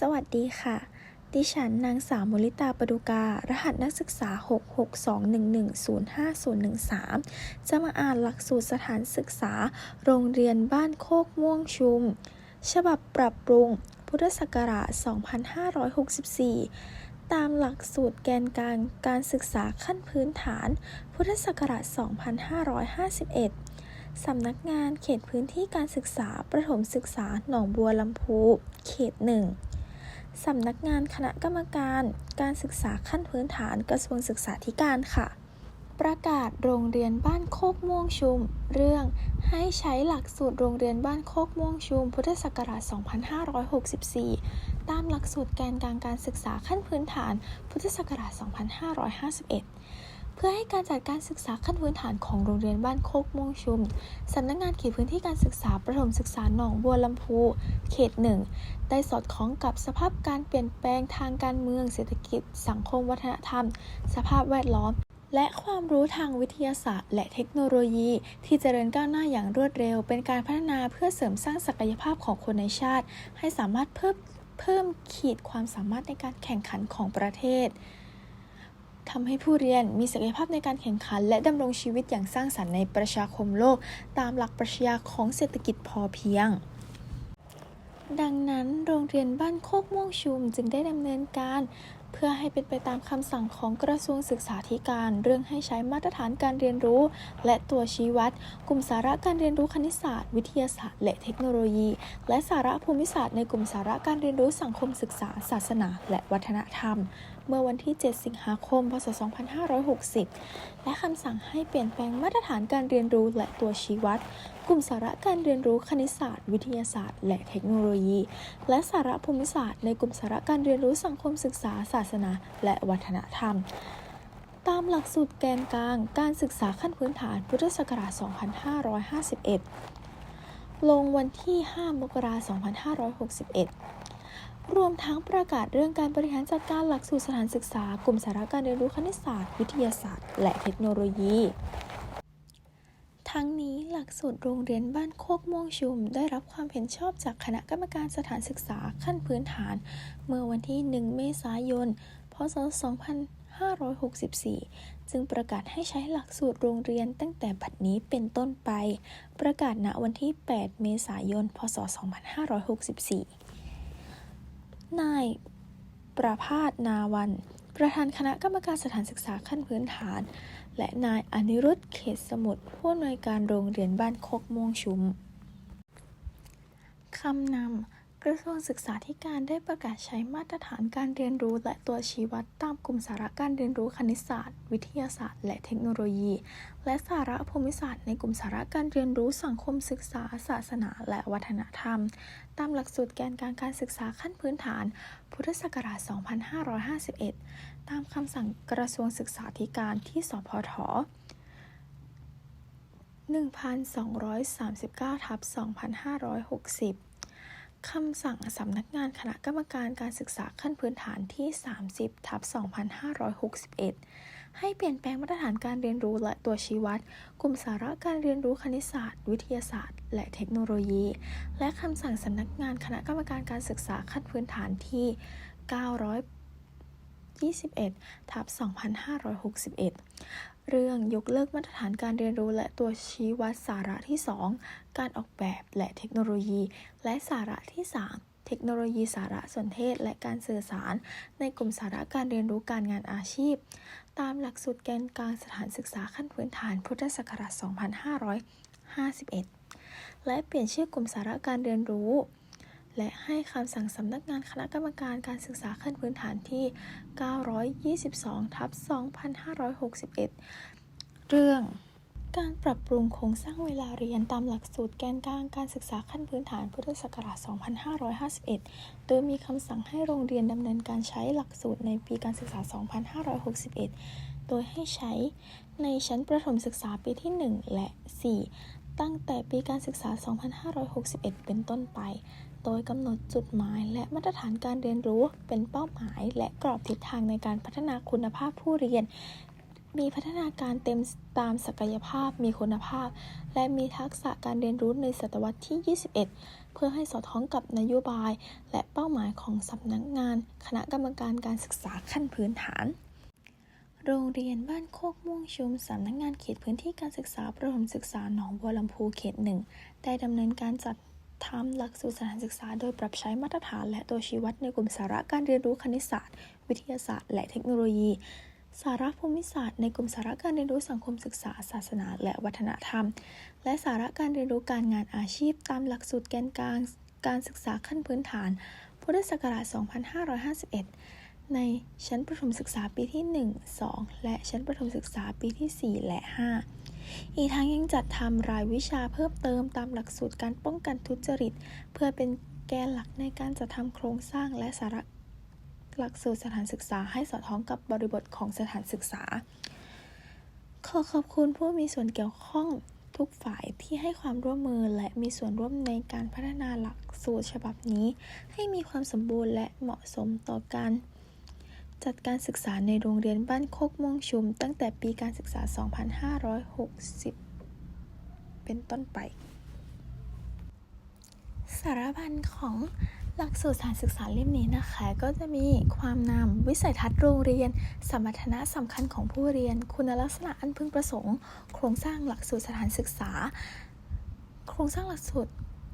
สวัสดีค่ะ ดิฉันนางสาวมุลิตาปดุกา รหัสนักศึกษา 662110513 จะมาอ่านหลักสูตรสถานศึกษา โรงเรียนบ้านโคกม่วงชุม ฉบับปรับปรุง พุทธศักราช 2564ตามหลักสูตรแกนกลางการศึกษาขั้นพื้นฐาน พุทธศักราช 2551 สำนักงานเขตพื้นที่การศึกษา ประถมศึกษาหนองบัวลำพู เขตหนึ่ง สำนักงานคณะกรรมการการศึกษาขั้นพื้นฐานกระทรวงศึกษาธิการค่ะ ประกาศโรงเรียนบ้านโคกม่วงชุม เรื่องให้ใช้หลักสูตรโรงเรียนบ้านโคกม่วงชุม พุทธศักราช 2564 ตามหลักสูตรแกนกลางการศึกษาขั้นพื้นฐาน พุทธศักราช 2551 พื่อให้การจัดการศึกษาขั้นพื้นฐานของโรงเรียนบ้านโคกม่วงชุม สำนักงานเขตพื้นที่การศึกษาประถมศึกษาหนองบัวลำพู เขตหนึ่งได้สอดคล้องกับสภาพการเปลี่ยนแปลงทางการเมืองเศรษฐกิจ สังคมวัฒนธรรม สภาพแวดล้อม และความรู้ทางวิทยาศาสตร์ และเทคโนโลยี ที่เจริญก้าวหน้าอย่างรวดเร็ว เป็นการพัฒนาเพื่อเสริมสร้างศักยภาพของคนในชาติ ให้สามารถเพิ่มเพิ่มขีดความสามารถในการแข่งขันของประเทศ ทำให้ผู้เรียนมีศักยภาพในการแข่งขัน และดำรงชีวิตอย่างสร้างสรรค์ในประชาคมโลก ตามหลักปรัชญาของเศรษฐกิจพอเพียง ดังนั้นโรงเรียนบ้านโคกม่วงชุมจึงได้ดำเนินการ เพื่อให้เป็นไปตามคำสั่งของกระทรวงศึกษาธิการ เรื่องให้ใช้มาตรฐานการเรียนรู้ และตัวชี้วัด กลุ่มสาระการเรียนรู้คณิตศาสตร์ วิทยาศาสตร์ และเทคโนโลยี และสาระภูมิศาสตร์ในกลุ่มสาระการเรียนรู้สังคมศึกษา ศาสนา และวัฒนธรรม เมื่อวันที่ 7 สิงหาคม พศ 2560 และคำสั่งให้เปลี่ยนแปลงมาตรฐานการเรียนรู้และตัวชี้วัด กลุ่มสาระการเรียนรู้คณิตศาสตร์ วิทยาศาสตร์ และเทคโนโลยี และสาระภูมิศาสตร์ในกลุ่มสาระการเรียนรู้สังคมศึกษา ศาสนา และวัฒนธรรมตามหลักสูตรแกนกลางการศึกษาขั้นพื้นฐานพุทธศักราช 2551 ลงวันที่ 5 มกราคม 2561 รวมทั้งประกาศเรื่องการบริหารจัดการหลักสูตรสถานศึกษา กลุ่มสาระการเรียนรู้คณิตศาสตร์ วิทยาศาสตร์ และเทคโนโลยี ทั้งนี้หลักสูตรโรงเรียนบ้านโคกม่วงชุม ได้รับความเห็นชอบจากคณะกรรมการสถานศึกษาขั้นพื้นฐาน เมื่อวันที่ 1 เมษายน พศ 2564 จึงประกาศให้ใช้หลักสูตรโรงเรียนตั้งแต่บัดนี้เป็นต้นไป ประกาศณวันที่ 8 เมษายน พศ 2564 นาย ประพาสนาวัน ประธานคณะกรรมการสถานศึกษาขั้นพื้นฐาน และนายอนิรุทธเขตสมุทรผู้อำนวยการโรงเรียนบ้านโคกม่วงชุมคำนำ กระทรวงศึกษาธิการได้ประกาศใช้มาตรฐานการเรียนรู้และตัวชี้วัดตามกลุ่มสาระการเรียนรู้คณิตศาสตร์ วิทยาศาสตร์ และเทคโนโลยี และสาระภูมิศาสตร์ในกลุ่มสาระการเรียนรู้สังคมศึกษา ศาสนา และวัฒนธรรม ตามหลักสูตรแกนกางการศึกษาขั้นพื้นฐาน พุทธศักราช 2551 ตามคำสั่งกระทรวงศึกษาธิการที่สพท1239ทับ2560 คำสั่งสำนักงานคณะกรรมการการศึกษาขั้นพื้นฐานที่ 30ทับ2561 ให้เปลี่ยนแปลงมาตรฐานการเรียนรู้และตัวชี้วัด กลุ่มสาระการเรียนรู้คณิตศาสตร์ วิทยาศาสตร์ และเทคโนโลยี และคำสั่งสำนักงานคณะกรรมการการศึกษาขั้นพื้นฐานที่921ทับ2561 เรื่องยกเลิกมาตรฐานการเรียนรู้และตัวชี้วัดสาระที่ 2 การออกแบบและเทคโนโลยี และสาระที่ 3 เทคโนโลยีสารสนเทศ และการสื่อสาร ในกลุ่มสาระการเรียนรู้การงานอาชีพ ตามหลักสูตรแกนกลางสถานศึกษาขั้นพื้นฐานพุทธศักราช 2551 และเปลี่ยนชื่อกลุ่มสาระการเรียนรู้ และให้คำสั่งสำนักงานคณะกรรมการการศึกษาขั้นพื้นฐานที่ 922 ทับ 2561 เรื่อง การปรับปรุงโครงสร้างเวลาเรียนตามหลักสูตรแกนกลางการศึกษาขั้นพื้นฐานพุทธศักราช 2551 โดยมีคำสั่งให้โรงเรียนดำเนินการใช้หลักสูตรในปีการศึกษา 2561 โดยให้ใช้ในชั้นประถมศึกษาปีที่ 1 และ 4 ตั้งแต่ปีการศึกษา 2561 เป็นต้นไป โดยกำหนดจุดหมาย และมาตรฐานการเรียนรู้เป็นเป้าหมาย และกรอบทิศทางในการพัฒนาคุณภาพผู้เรียน มีพัฒนาการเต็มตามศักยภาพ มีคุณภาพ และมีทักษะการเรียนรู้ในศตวรรษที่ 21 เพื่อให้สอดคล้องกับนโยบาย และเป้าหมายของสำนักงาน คณะกรรมการการศึกษาขั้นพื้นฐานโรงเรียนบ้านโคกม่วงชุมสำนักงานเขตพื้นที่การศึกษาประถมศึกษาหนองบัวลำพูเขตหนึ่งได้ดำเนินการจัด ทำหลักสูตรสถานศึกษา โดยปรับใช้มาตรฐานและตัวชี้วัดในกลุ่มสาระการเรียนรู้คณิตศาสตร์ วิทยาศาสตร์ และเทคโนโลยี สาระภูมิศาสตร์ในกลุ่มสาระการเรียนรู้สังคมศึกษา ศาสนา และวัฒนธรรม และสาระการเรียนรู้การงานอาชีพ ตามหลักสูตรแกนกลางการศึกษาขั้นพื้นฐาน พุทธศักราช 2551 ในชั้นประถมศึกษาปีที่ 1 2 และชั้นประถมศึกษาปีที่ 4 และ 5 อีกทั้งยังจัดทำรายวิชาเพิ่มเติมตามหลักสูตรการป้องกันทุจริต เพื่อเป็นแกนหลักในการจัดทำโครงสร้างและสาระหลักสูตรสถานศึกษาให้สอดคล้องกับบริบทของสถานศึกษา ขอขอบคุณผู้มีส่วนเกี่ยวข้องทุกฝ่ายที่ให้ความร่วมมือและมีส่วนร่วมในการพัฒนาหลักสูตรฉบับนี้ ให้มีความสมบูรณ์และเหมาะสมต่อการ จัดการศึกษาในโรงเรียนบ้านโคกม่วงชุม ตั้งแต่ปีการศึกษา 2560 เป็นต้นไป สารบัญของหลักสูตรสถานศึกษาเล่มนี้นะคะ ก็จะมีความนำวิสัยทัศน์โรงเรียน สมรรถนะสำคัญของผู้เรียน คุณลักษณะอันพึงประสงค์ โครงสร้างหลักสูตรสถานศึกษา โครงสร้างหลักสูตร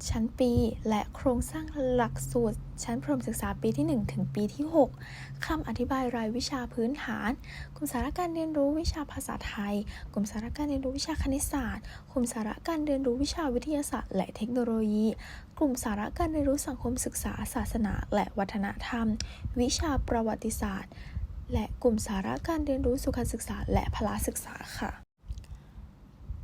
ชั้นปี และโครงสร้างหลักสูตร ชั้นประถมศึกษาปีที่ 1 ถึงปีที่ 6คำอธิบายรายวิชาพื้นฐาน กลุ่มสาระการเรียนรู้วิชาภาษาไทย กลุ่มสาระการเรียนรู้วิชาคณิตศาสตร์ กลุ่มสาระการเรียนรู้วิชาวิทยาศาสตร์ และเทคโนโลยี กลุ่มสาระการเรียนรู้สังคมศึกษา ศาสนา และวัฒนธรรม วิชาประวัติศาสตร์ และกลุ่มสาระการเรียนรู้สุขศึกษา และพละศึกษาค่ะ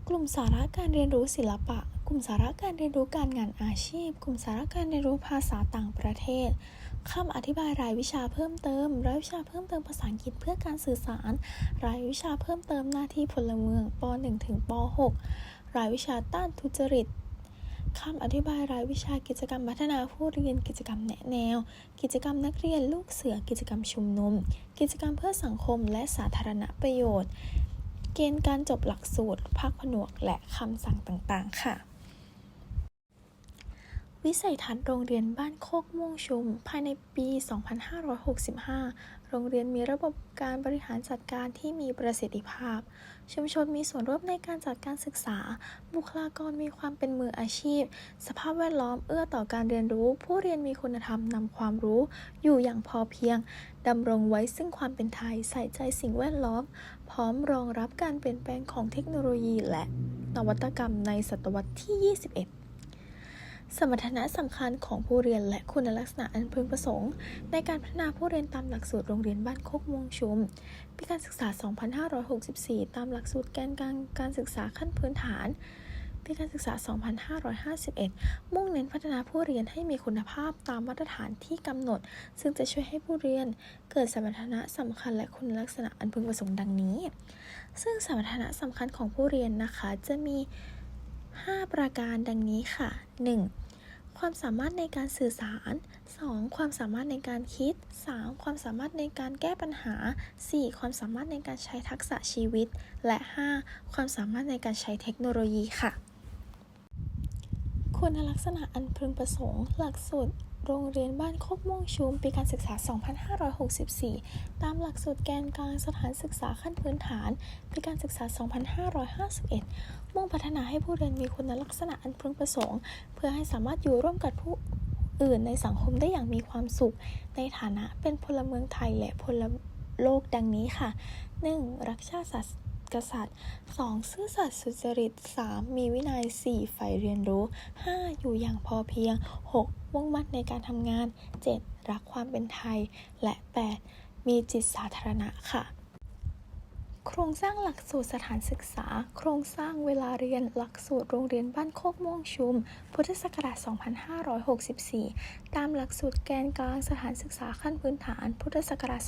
กลุ่มสาระการเรียนรู้ศิลปะ กลุ่มสาระการเรียนรู้การงานอาชีพ กลุ่มสาระการเรียนรู้ภาษาต่างประเทศคำอธิบายรายวิชาเพิ่มเติม รายวิชาเพิ่มเติมภาษาอังกฤษเพื่อการสื่อสาร รายวิชาเพิ่มเติมหน้าที่พลเมืองป .1 ถึงป .6 รายวิชาต้านทุจริตคำอธิบายรายวิชากิจกรรมพัฒนาผู้เรียน กิจกรรมแนะแนว กิจกรรมนักเรียนลูกเสือ กิจกรรมชุมนุม กิจกรรมเพื่อสังคมและสาธารณประโยชน์ เกณฑ์การจบหลักสูตร ภาคผนวก และคำสั่งต่างๆ ค่ะ วิสัยทัศน์โรงเรียนบ้านโคกม่วงชุม ภายในปี 2565 โรงเรียนมีระบบการบริหารจัดการที่มีประสิทธิภาพ ชุมชนมีส่วนร่วมในการจัดการศึกษา บุคลากรมีความเป็นมืออาชีพ สภาพแวดล้อมเอื้อต่อการเรียนรู้ ผู้เรียนมีคุณธรรมนำความรู้ อยู่อย่างพอเพียงดำรงไว้ซึ่งความเป็นไทยใส่ใจสิ่งแวดล้อม พร้อมรองรับการเปลี่ยนแปลงของเทคโนโลยีและนวัตกรรมในศตวรรษที่ 21 สมรรถนะสำคัญของผู้เรียนและคุณลักษณะอันพึงประสงค์ ในการพัฒนาผู้เรียนตามหลักสูตรโรงเรียนบ้านโคกม่วงชุม ปีการศึกษา 2564 ตามหลักสูตรแกนกลางการศึกษาขั้นพื้นฐาน ปีการศึกษา 2551 มุ่งเน้นพัฒนาผู้เรียนให้มีคุณภาพตามมาตรฐานที่กำหนด ซึ่งจะช่วยให้ผู้เรียนเกิดสมรรถนะสำคัญและคุณลักษณะอันพึงประสงค์ดังนี้ ซึ่งสมรรถนะสำคัญของผู้เรียนนะคะ จะมี 5 ประการดังนี้ค่ะ 1. ความสามารถในการสื่อสาร 2. ความสามารถในการคิด 3. ความสามารถในการแก้ปัญหา 4. ความสามารถในการใช้ทักษะชีวิต และ 5. ความสามารถในการใช้เทคโนโลยีค่ะ คุณลักษณะอันพึงประสงค์ หลักสูตรโรงเรียนบ้านโคกม่วงชุม ปีการศึกษา 2564 ตามหลักสูตรแกนกลางสถานศึกษาขั้นพื้นฐาน ปีการศึกษา 2551 มุ่งพัฒนาให้ผู้เรียนมีคุณลักษณะอันพึงประสงค์ เพื่อให้สามารถอยู่ร่วมกับผู้อื่นในสังคมได้อย่างมีความสุข ในฐานะเป็นพลเมืองไทยและพลโลกดังนี้ค่ะ 1. รักชาติศาสน์ กษัตริย์ 2. ซื่อสัตย์สุจริต 3. มีวินัย 4. ใฝ่เรียนรู้ 5. อยู่อย่างพอเพียง 6. มุ่งมั่นในการทำงาน 7. รักความเป็นไทย และ 8. มีจิตสาธารณะค่ะ โครงสร้างหลักสูตรสถานศึกษา โครงสร้างเวลาเรียน หลักสูตรโรงเรียนบ้านโคกม่วงชุม พุทธศักราช 2564 ตามหลักสูตรแกนกลางสถานศึกษาขั้นพื้นฐาน พุทธศักราช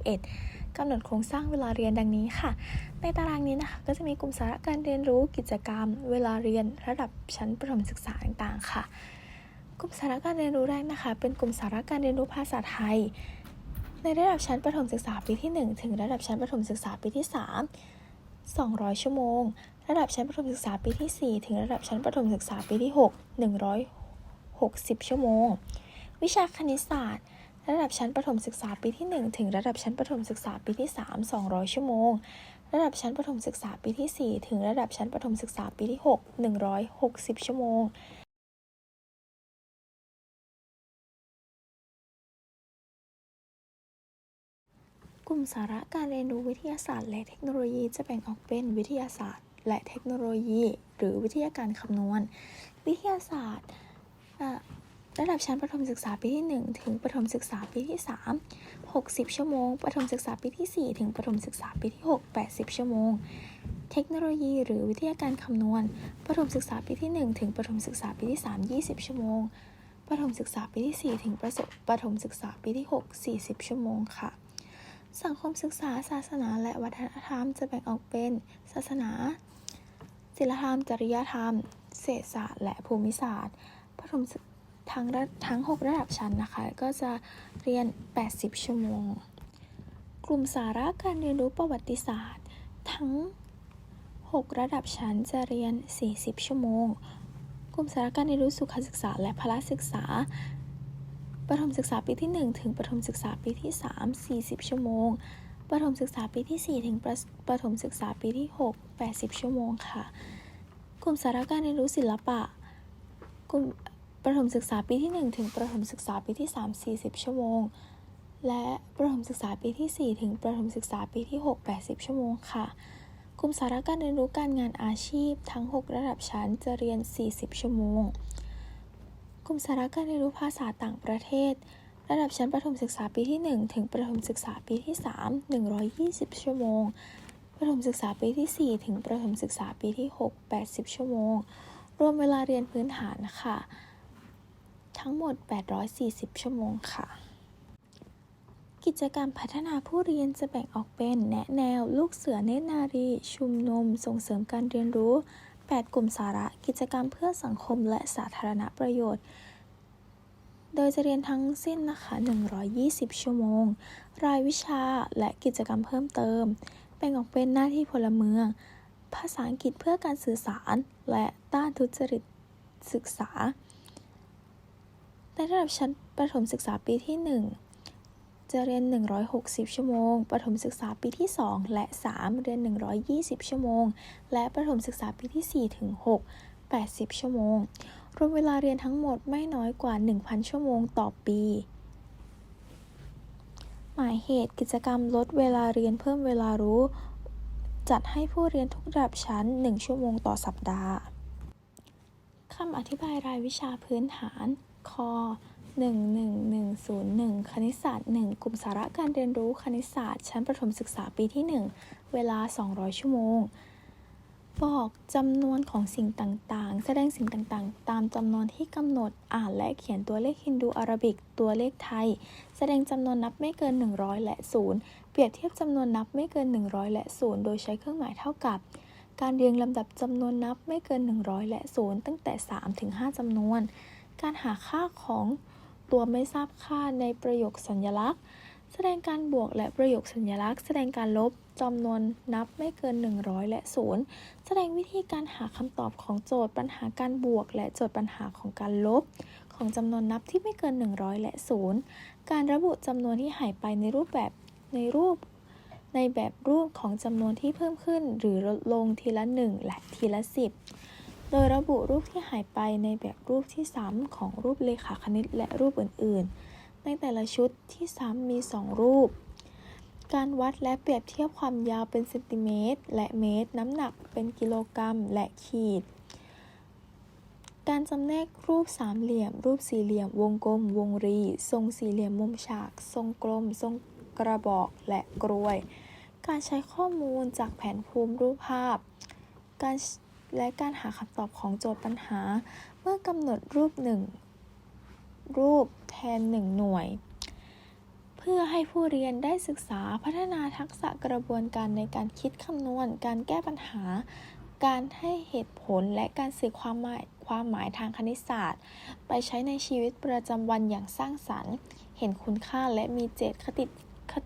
2551 กำหนดโครงสร้างเวลาเรียนดังนี้ค่ะ ในตารางนี้นะคะ ก็จะมีกลุ่มสาระการเรียนรู้กิจกรรม เวลาเรียน ระดับชั้นประถมศึกษาต่างๆ ค่ะ กลุ่มสาระการเรียนรู้แรกนะคะ เป็นกลุ่มสาระการเรียนรู้ภาษาไทย ในระดับชั้นประถมศึกษาปีที่ 1 ถึงระดับชั้นประถมศึกษาปีที่ 3 200 ชั่วโมง ระดับชั้นประถมศึกษาปีที่ 4 ถึงระดับชั้นประถมศึกษาปีที่ 6 160 ชั่วโมง วิชาคณิตศาสตร์ ระดับชั้นประถมศึกษาปีที่ 1 ถึงระดับชั้นประถมศึกษาปีที่ 3 200 ชั่วโมง ระดับชั้นประถมศึกษาปีที่ 4 ถึงระดับชั้นประถมศึกษาปีที่ 6 160 ชั่วโมง กลุ่มสาระการเรียนรู้วิทยาศาสตร์ และเทคโนโลยีจะแบ่งออกเป็นวิทยาศาสตร์ และเทคโนโลยี หรือวิทยาการคำนวณ วิทยาศาสตร์ระดับชั้นประถมศึกษาปีที่ 1 ถึงประถมศึกษาปีที่ 3 60 ชั่วโมง ประถมศึกษาปีที่ 4 ถึงประถมศึกษาปีที่ 6 80 ชั่วโมง เทคโนโลยี หรือวิทยาการคำนวณ ประถมศึกษาปีที่ 1 ถึงประถมศึกษาปีที่ 3 20 ชั่วโมง ประถมศึกษาปีที่ 4 ถึงประสบประถมศึกษาปีที่ 6 40 ชั่วโมงค่ะ สังคมศึกษาศาสนาและวัฒนธรรมจะแบ่งออกเป็น ศาสนา ศิลธรรม จริยธรรม เศรษฐศาสตร์ และภูมิศาสตร์ประถมทั้งทั้ง 6 ระดับชั้นนะคะ ก็จะเรียน 80 ชั่วโมง กลุ่มสาระการเรียนรู้ประวัติศาสตร์ ทั้ง 6 ระดับชั้นจะเรียน 40 ชั่วโมง กลุ่มสาระการเรียนรู้สุขศึกษาและพละศึกษา ประถมศึกษาปีที่ 1 ถึงประถมศึกษาปีที่ 3 40 ชั่วโมง ประถมศึกษาปีที่ 4 ถึงประประถมศึกษาปีที่ 6 80 ชั่วโมงค่ะ กลุ่มสาระการเรียนรู้ศิลปะ กลุ่มประถมศึกษาปีที่ 1 ถึงประถมศึกษาปีที่ 3 40 ชั่วโมง และประถมศึกษาปีที่ 4 ถึงประถมศึกษาปีที่ 6 80 ชั่วโมงค่ะ กลุ่มสาระการเรียนรู้การงานอาชีพทั้ง 6 ระดับชั้นจะเรียน 40 ชั่วโมง กลุ่มสาระการเรียนรู้ภาษาต่างประเทศ ระดับชั้นประถมศึกษาปีที่ 1 ถึงประถมศึกษาปีที่ 3 120 ชั่วโมง ประถมศึกษาปีที่ 4 ถึงประถมศึกษาปีที่ 6 80 ชั่วโมง รวมเวลาเรียนพื้นฐานค่ะ ทั้งหมด 840 ชั่วโมงค่ะ กิจกรรมพัฒนาผู้เรียนจะแบ่งออกเป็น แนะแนว ลูกเสือเนตรนารี ชุมนุม ส่งเสริมการเรียนรู้ 8 กลุ่มสาระ กิจกรรมเพื่อสังคมและสาธารณประโยชน์ โดยจะเรียนทั้งสิ้นนะคะ 120 ชั่วโมง รายวิชาและกิจกรรมเพิ่มเติม แบ่งออกเป็นหน้าที่พลเมือง ภาษาอังกฤษเพื่อการสื่อสาร และต้านทุจริตศึกษา ในระดับชั้นประถมศึกษาปีที่ 1 จะเรียน 160 ชั่วโมง ประถมศึกษาปีที่ 2 และ 3 เรียน 120 ชั่วโมง และประถมศึกษาปีที่ 4 ถึง 6 80 ชั่วโมง รวมเวลาเรียนทั้งหมดไม่น้อยกว่า 1,000 ชั่วโมงต่อปี หมายเหตุกิจกรรมลดเวลาเรียนเพิ่มเวลารู้ จัดให้ผู้เรียนทุกระดับชั้น 1 ชั่วโมงต่อสัปดาห์ คำอธิบายรายวิชาพื้นฐานคอ 11101 คณิตศาสตร์ 1 กลุ่มสาระการเรียนรู้คณิตศาสตร์ ชั้นประถมศึกษาปีที่ 1 เวลา 200 ชั่วโมง บอกจำนวนของสิ่งต่างๆ แสดงสิ่งต่างๆ ตามจำนวนที่กำหนด อ่านและเขียนตัวเลขฮินดูอาราบิก ตัวเลขไทย แสดงจำนวนนับไม่เกิน 100 และ 0 เปรียบเทียบจำนวนนับไม่เกิน 100 และ 0 โดยใช้เครื่องหมายเท่ากับ การเรียงลำดับจำนวนนับไม่เกิน 100 และ 0 ตั้งแต่ 3 ถึง 5จำนวนการหาค่าของ ตัวไม่ทราบค่าในประโยคสัญลักษณ์ แสดงการบวกและประโยคสัญลักษณ์ แสดงการลบจำนวนนับไม่เกิน 100 และ 0 แสดงวิธีการหาคำตอบของโจทย์ปัญหาการบวก และโจทย์ปัญหาของการลบ ของจำนวนนับที่ไม่เกิน 100 และ 0 การระบุจำนวนที่หายไปในรูปแบบในรูป ในแบบรูปของจำนวนที่เพิ่มขึ้น หรือลดลงทีละ 1 และทีละ 10 โดยระบุรูปที่หายไปในแบบรูปที่ซ้ำของรูปเลขาคณิตและรูปอื่น ๆ ในแต่ละชุดที่ซ้ำมี 2 รูป การวัดและเปรียบเทียบความยาวเป็นเซนติเมตร และเมตร น้ำหนักเป็นกิโลกรัม และขีด การจำแนกรูปสามเหลี่ยม รูปสี่เหลี่ยม วงกลม วงรี ทรงสี่เหลี่ยมมุมฉาก ทรงกลม ทรงกระบอกและกรวย การใช้ข้อมูลจากแผนภูมิรูปภาพ การ และการหาคำตอบของโจทย์ปัญหา เมื่อกำหนดรูปหนึ่งรูปแทนหนึ่งหน่วย เพื่อให้ผู้เรียนได้ศึกษาพัฒนาทักษะกระบวนการในการคิดคำนวณ การแก้ปัญหา การให้เหตุผลและการสื่อความหมายความหมายทางคณิตศาสตร์ ไปใช้ในชีวิตประจำวันอย่างสร้างสรรค์ เห็นคุณค่าและมีเจตคติ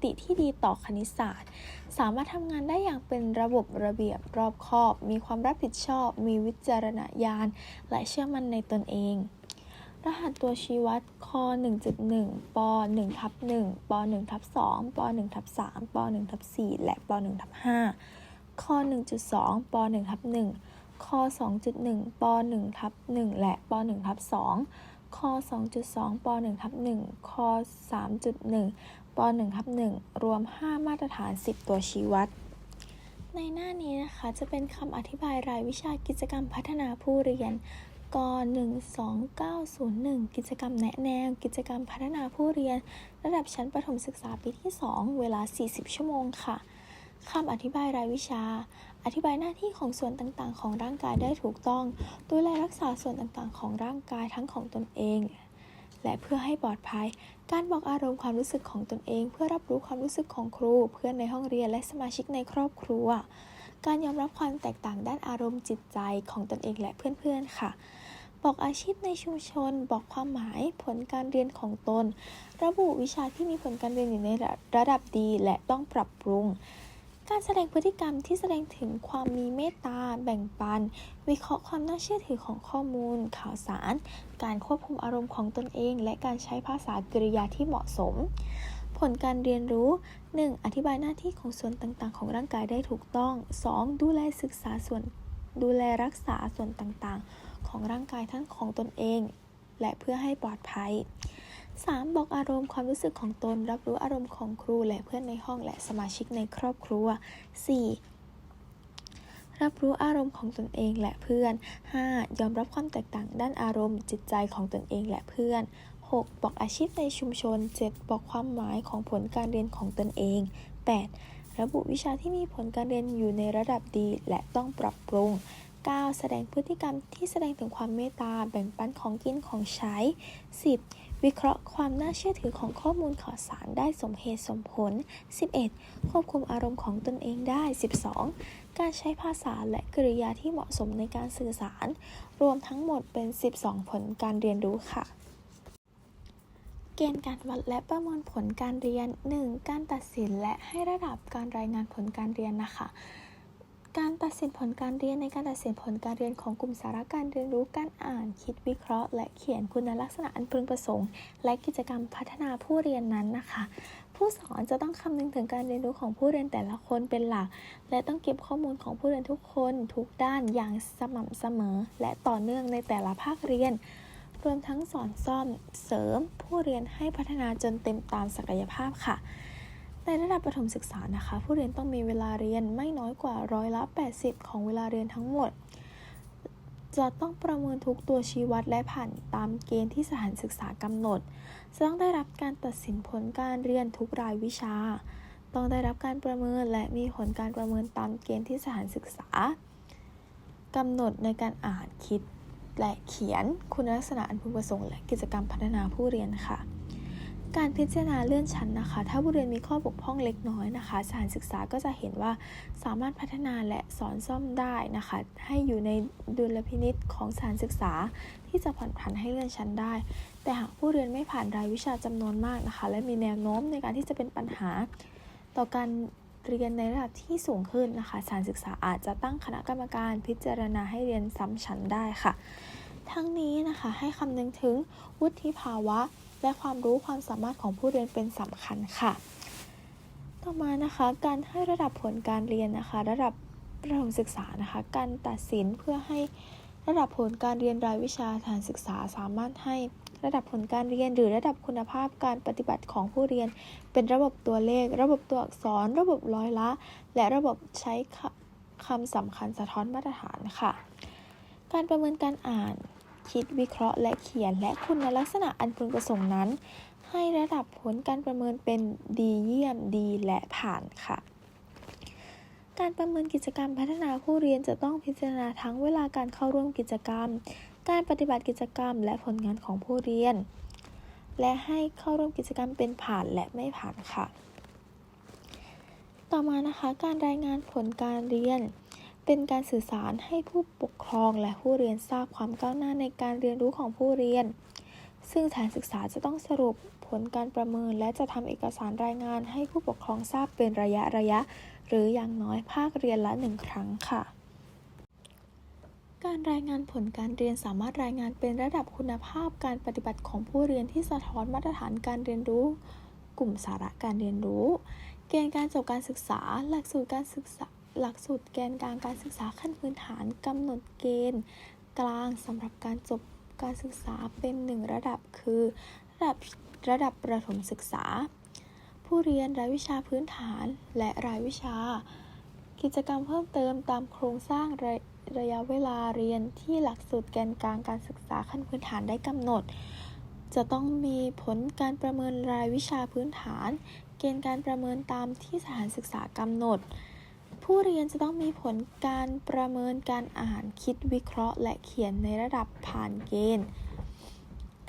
ติที่ดีต่อคณิตศาสตร์ สามารถทำงานได้อย่างเป็นระบบระเบียบรอบคอบ มีความรับผิดชอบ มีวิจารณญาณ และเชื่อมั่นในตนเอง รหัสตัวชี้วัดค1.1ป1ทับ1ป1ทับ2ป1ทับ3ป1ทับ4และป1ทับ5ค1.2ป1ทับ1ค2.1ป1ทับ1และป1ทับ2ค2.2ป1ทับ1ค3.1 ป1ทับ1รวม 5 มาตรฐาน 10 ตัวชี้วัด ในหน้านี้นะคะจะเป็นคำอธิบายรายวิชากิจกรรมพัฒนาผู้เรียนก12901 กิจกรรมแนะแนว กิจกรรมพัฒนาผู้เรียน ระดับชั้นประถมศึกษาปีที่ 2 เวลา 40 ชั่วโมงค่ะคำอธิบายรายวิชา อธิบายหน้าที่ของส่วนต่างๆ ของร่างกายได้ถูกต้อง ดูแลรักษาส่วนต่างๆ ของร่างกายทั้งของตนเอง และเพื่อให้ปลอดภัย การบอกอารมณ์ความรู้สึกของตนเอง เพื่อรับรู้ความรู้สึกของครู เพื่อนในห้องเรียนและสมาชิกในครอบครัว การยอมรับความแตกต่างด้านอารมณ์จิตใจของตนเองและเพื่อนๆค่ะ บอกอาชีพในชุมชน บอกความหมายผลการเรียนของตน ระบุวิชาที่มีผลการเรียนอยู่ในระดับดีและต้องปรับปรุง การแสดงพฤติกรรมที่แสดงถึงความมีเมตตา แบ่งปัน วิเคราะห์ความน่าเชื่อถือของข้อมูล ข่าวสาร การควบคุมอารมณ์ของตนเอง และการใช้ภาษากริยาที่เหมาะสม ผลการเรียนรู้ 1. อธิบายหน้าที่ของส่วนต่างๆ ของร่างกายได้ถูกต้อง 2. ดูแลศึกษาส่วน ดูแลรักษาส่วนต่างๆ ของร่างกายทั้งของตนเอง และเพื่อให้ปลอดภัย 3. บอกอารมณ์ความรู้สึกของตน รับรู้อารมณ์ของครูและเพื่อนในห้องและสมาชิกในครอบครัว 4. รับรู้อารมณ์ของตนเองและเพื่อน 5. ยอมรับความแตกต่างด้านอารมณ์ จิตใจของตนเองและเพื่อน 6. บอกอาชีพในชุมชน 7. บอกความหมายของผลการเรียนของตนเอง 8. ระบุวิชาที่มีผลการเรียนอยู่ในระดับดีและต้องปรับปรุง 9. แสดงพฤติกรรมที่แสดงถึงความเมตตา แบ่งปันของกินของใช้ 10. วิเคราะห์ความน่าเชื่อถือของข้อมูลข่าวสารได้สมเหตุสมผล 11. ควบคุมอารมณ์ของตนเองได้ 12. การใช้ภาษาและกริยาที่เหมาะสมในการสื่อสาร รวมทั้งหมดเป็น 12 ผลการเรียนรู้ค่ะเกณฑ์การวัดและประเมินผลการเรียน 1. การตัดสินและให้ระดับการรายงานผลการเรียนนะคะ การตัดสินผลการเรียนในการตัดสินผลการเรียนของกลุ่มสาระการเรียนรู้การอ่าน คิดวิเคราะห์ และเขียนคุณลักษณะอันพึงประสงค์ และกิจกรรมพัฒนาผู้เรียนนั้นนะคะ ผู้สอนจะต้องคำนึงถึงการเรียนรู้ของผู้เรียนแต่ละคนเป็นหลัก และต้องเก็บข้อมูลของผู้เรียนทุกคนทุกด้านอย่างสม่ำเสมอ และต่อเนื่องในแต่ละภาคเรียน รวมทั้งสอนซ่อมเสริมผู้เรียนให้พัฒนาจนเต็มตามศักยภาพค่ะ ในระดับประถมศึกษานะคะ ผู้เรียนต้องมีเวลาเรียนไม่น้อยกว่าร้อยละ 80 ของเวลาเรียนทั้งหมด จะต้องประเมินทุกตัวชี้วัดและผ่านตามเกณฑ์ที่สถานศึกษากำหนด จะต้องได้รับการตัดสินผลการเรียนทุกรายวิชา ต้องได้รับการประเมินและมีผลการประเมินตามเกณฑ์ที่สถานศึกษากำหนดในการอ่านคิดและเขียนคุณลักษณะอันพึงประสงค์และกิจกรรมพัฒนาผู้เรียนค่ะ การพิจารณาเลื่อนชั้นนะคะ ถ้าผู้เรียนมีข้อบกพร่องเล็กน้อยนะคะ สถานศึกษาก็จะเห็นว่าสามารถพัฒนาและสอนซ่อมได้นะคะ ให้อยู่ในดุลพินิษของสถานศึกษาที่จะผ่อนผันให้เลื่อนชั้นได้ แต่หากผู้เรียนไม่ผ่านรายวิชาจำนวนมากนะคะ และมีแนวโน้มในการที่จะเป็นปัญหา ต่อการเรียนในระดับที่สูงขึ้นนะคะสถานศึกษาอาจจะตั้งคณะกรรมการพิจารณาให้เรียนซ้ำชั้นได้ค่ะ ทั้งนี้นะคะให้คำนึงถึงวุฒิภาวะ และความรู้ความสามารถของผู้เรียนเป็นสำคัญค่ะ ต่อมานะคะการให้ระดับผลการเรียนนะคะ ระดับประถมศึกษานะคะ การตัดสินเพื่อให้ระดับผลการเรียนรายวิชาสถานศึกษาสามารถให้ระดับผลการเรียนหรือระดับคุณภาพการปฏิบัติของผู้เรียน เป็นระบบตัวเลข ระบบตัวอักษร ระบบร้อยละ และระบบใช้คำสำคัญสะท้อนมาตรฐานค่ะ การประเมินการอ่าน คิดวิเคราะห์และเขียนและคุณลักษณะอันพึงประสงค์นั้น ให้ระดับผลการประเมินเป็นดีเยี่ยมดีและผ่านค่ะ การประเมินกิจกรรมพัฒนาผู้เรียนจะต้องพิจารณาทั้งเวลาการเข้าร่วมกิจกรรม การปฏิบัติกิจกรรม และผลงานของผู้เรียน และให้เข้าร่วมกิจกรรมเป็นผ่านและไม่ผ่านค่ะ ต่อมานะคะการรายงานผลการเรียน เป็นการสื่อสารให้ผู้ปกครองและผู้เรียนทราบความก้าวหน้าในการเรียนรู้ของผู้เรียน ซึ่งสถานศึกษาจะต้องสรุปผลการประเมิน และจะทำเอกสารรายงานให้ผู้ปกครองทราบเป็นระยะระยะ หรืออย่างน้อยภาคเรียนละหนึ่งครั้งค่ะ การรายงานผลการเรียนสามารถรายงานเป็นระดับคุณภาพการปฏิบัติของผู้เรียนที่สะท้อนมาตรฐานการเรียนรู้ กลุ่มสาระการเรียนรู้ เกณฑ์การจบการศึกษา หลักสูตรการศึกษา หลักสูตรแกนกลางการศึกษาขั้นพื้นฐานกำหนดเกณฑ์กลางสำหรับการจบการศึกษาเป็นหนึ่งระดับคือ ระดับระดับประถมศึกษา ผู้เรียนรายวิชาพื้นฐานและรายวิชา กิจกรรมเพิ่มเติมตามโครงสร้างระระยะเวลาเรียนที่หลักสูตรแกนกลางการศึกษาขั้นพื้นฐานได้กำหนด จะต้องมีผลการประเมินรายวิชาพื้นฐาน เกณฑ์การประเมินตามที่สถานศึกษากำหนด ผู้เรียนจะต้องมีผลการประเมินการอ่านคิดวิเคราะห์ และเขียนในระดับผ่านเกณฑ์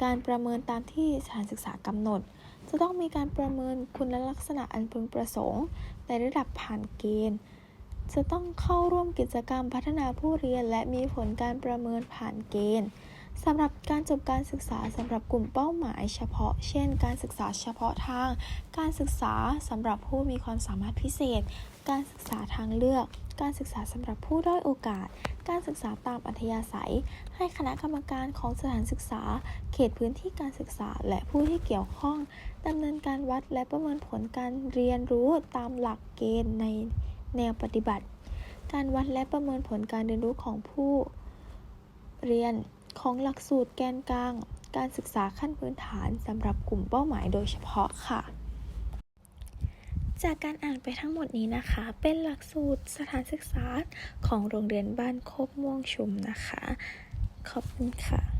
การประเมินตามที่สถานศึกษากำหนด จะต้องมีการประเมินคุณลักษณะอันพึงประสงค์ ในระดับผ่านเกณฑ์ จะต้องเข้าร่วมกิจกรรมพัฒนาผู้เรียน และมีผลการประเมินผ่านเกณฑ์ สำหรับการจบการศึกษาสำหรับกลุ่มเป้าหมายเฉพาะ เช่น การศึกษาเฉพาะทาง การศึกษาสำหรับผู้มีความสามารถพิเศษ การศึกษาทางเลือก การศึกษาสำหรับผู้ด้อยโอกาส การศึกษาตามอัธยาศัย ให้คณะกรรมการของสถานศึกษา เขตพื้นที่การศึกษา และผู้ที่เกี่ยวข้องดำเนินการวัดและประเมินผลการเรียนรู้ตามหลักเกณฑ์ในแนวปฏิบัติ การวัดและประเมินผลการเรียนรู้ของผู้เรียน ของหลักสูตรแกนกลาง การศึกษาขั้นพื้นฐานสำหรับกลุ่มเป้าหมายโดยเฉพาะค่ะ จากการอ่านไปทั้งหมดนี้นะคะ เป็นหลักสูตรสถานศึกษาของโรงเรียนบ้านโคกม่วงชุมนะคะ ขอบคุณค่ะ